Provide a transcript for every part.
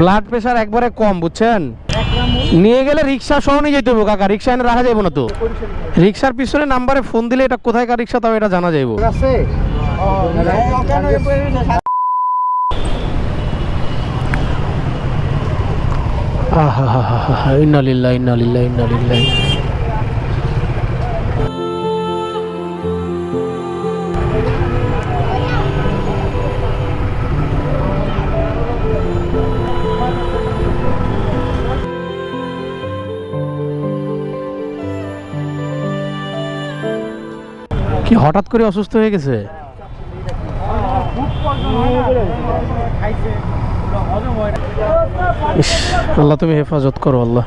Blood pressure একবারে কম, বুঝছেন? নিয়ে গেলে রিক্সা সহ নিয়ে যেতে হবে, কাকা। রিক্সা এনে রাখা যাবে না তো। রিক্সার পিছনে নাম্বারে ফোন দিলে এটা কোথায় কার রিক্সা, তাও এটা জানা যাইব। হা হা ইন্নালিল্লাহ ইন্নালিল্লাহ ইন্নালিল্লাহ। কি হঠাৎ করে অসুস্থ হয়ে গেছে? আল্লাহ তুমি হেফাজত করো, আল্লাহ।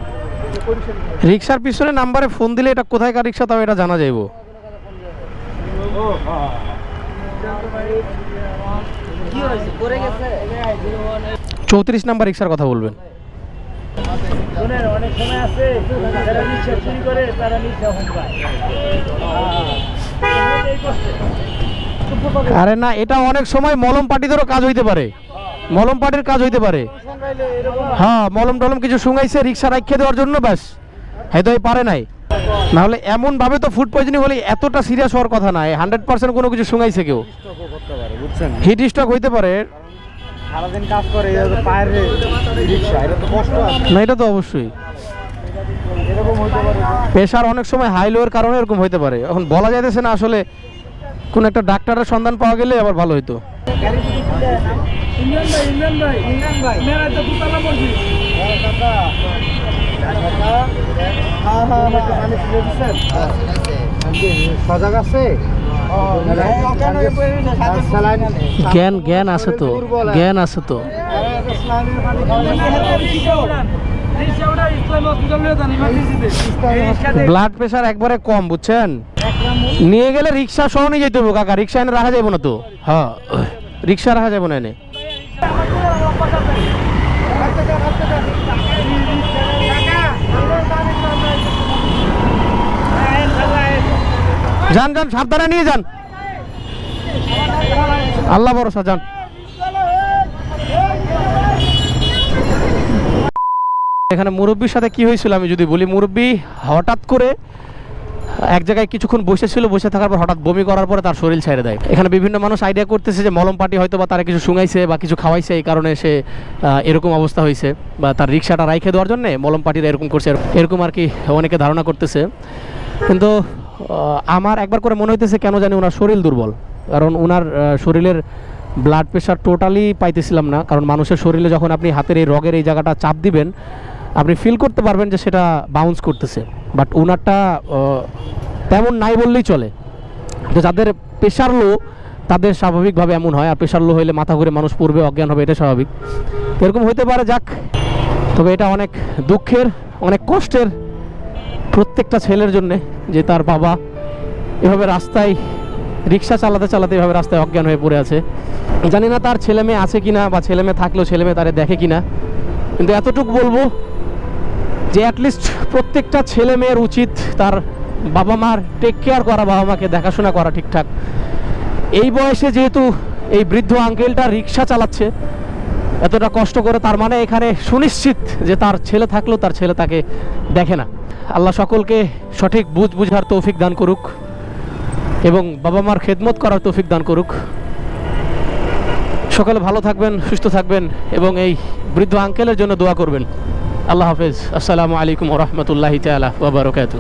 রিক্সার পিছনে নাম্বারে ফোন দিলে এটা কোথায় কোথায়কার রিক্সা, তাও এটা জানা যাইব। চৌত্রিশ নাম্বার রিক্সার কথা বলবেন। অনেক সময় আছে চুরি করে, তারা আরে না এটা অনেক সময় মলম পাটিদেরও কাজ হইতে পারে। মলম পাটির কাজ হইতে পারে। হ্যাঁ মলম টলম কিছু শুঙাইছে রিক্সা রাখিয়ে দেওয়ার জন্য ব্যাস। হয়তো পারে নাই। নাহলে এমন ভাবে তো ফুড পয়জনিং হলে এতটা সিরিয়াস হওয়ার কথা নাই হান্ড্রেড পার্সেন্ট কোনো কিছু শুঙাইছে কেউ। হিট স্ট্রোক হইতে পারে। সারাদিন কাজ করে পায়ের রিক্সা এটা তো কষ্ট না এটা তো অবশ্যই। প্রেশার অনেক সময় হাই লোয়ের কারণে এরকম হইতে পারে। এখন বলা যাইতেছে না আসলে কোন একটা ডাক্তারের সন্ধান পাওয়া গেলে আবার ভালো হইতো। জ্ঞান জ্ঞান আছে তো। জ্ঞান আছে তো। ব্লাড প্রেশার একবারে কম বুঝছেন? নিয়ে গেলে রিক্সা সহ নিয়ে যেতে হবে কাকা। রিক্সা এনে রাখা যাবে না তো? হ্যাঁ রিক্সা রাখা যাবে না এনে। যান যান সাবধানে নিয়ে যান। আল্লাহ ভরসা যান। এখানে মুরব্বীর সাথে কি হয়েছিল আমি যদি বলি, মুরব্বী হঠাৎ করে এক জায়গায় কিছুক্ষণ বসেছিল, বসে থাকার পর হঠাৎ বমি করার পরে তার শরীর ছেড়ে দেয়। এখানে বিভিন্ন মানুষ আইডিয়া করতেছে যে মলম পাটি হয়তো বা তারা কিছু শুঙাইছে বা কিছু খাওয়াইছে, এই কারণে সে এরকম অবস্থা হয়েছে বা তার রিক্সাটা রাইখে দেওয়ার জন্য মলম পাটিরা এরকম করছে, এরকম আর কি অনেকে ধারণা করতেছে। কিন্তু আমার একবার করে মনে হইতেছে কেন জানি ওনার শরীর দুর্বল। কারণ ওনার শরীরের ব্লাড প্রেশার টোটালি পাইতেছিলাম না, কারণ মানুষের শরীরে যখন আপনি হাতের এই রগের এই জায়গাটা চাপ দিবেন আপনি ফিল করতে পারবেন যে সেটা বাউন্স করতেছে। বাট ওনারটা তেমন নাই বললেই চলে। তো যাদের প্রেশার লো তাদের স্বাভাবিকভাবে এমন হয়। আর প্রেশার লো হলে মাথা ঘুরে মানুষ পড়বে, অজ্ঞান হবে এটা স্বাভাবিক। এরকম হইতে পারে, যাক। তবে এটা অনেক দুঃখের, অনেক কষ্টের প্রত্যেকটা ছেলের জন্যে যে তার বাবা এভাবে রাস্তায় রিক্সা চালাতে চালাতে এভাবে রাস্তায় অজ্ঞান হয়ে পড়ে আছে। জানি না তার ছেলে মেয়ে আছে কিনা বা ছেলে মেয়ে থাকলেও ছেলে মেয়ে তারে দেখে কিনা। কিন্তু এতটুকু বলব যে অ্যাটলিস্ট প্রত্যেকটা ছেলে মেয়ের উচিত তার বাবা মার টেক কেয়ার করা, বাবা মাকে দেখাশোনা করা ঠিকঠাক। এই বয়সে যেহেতু এই বৃদ্ধ আঙ্কেলটা রিক্সা চালাচ্ছে, এতটা কষ্ট করে তার মানে এখানে সুনিশ্চিত যে তার ছেলে থাকলেও তার ছেলে তাকে দেখে না। আল্লাহ সকলকে সঠিক বুঝ বুঝার তৌফিক দান করুক এবং বাবা মার খেদমত করার তৌফিক দান করুক। সকালে ভালো থাকবেন, সুস্থ থাকবেন এবং এই বৃদ্ধ আঙ্কেলের জন্য দোয়া করবেন। আল্লাহ হাফেজ আসসালামু আলাইকুম রহমতুল্লাহি তালা ওবরকাত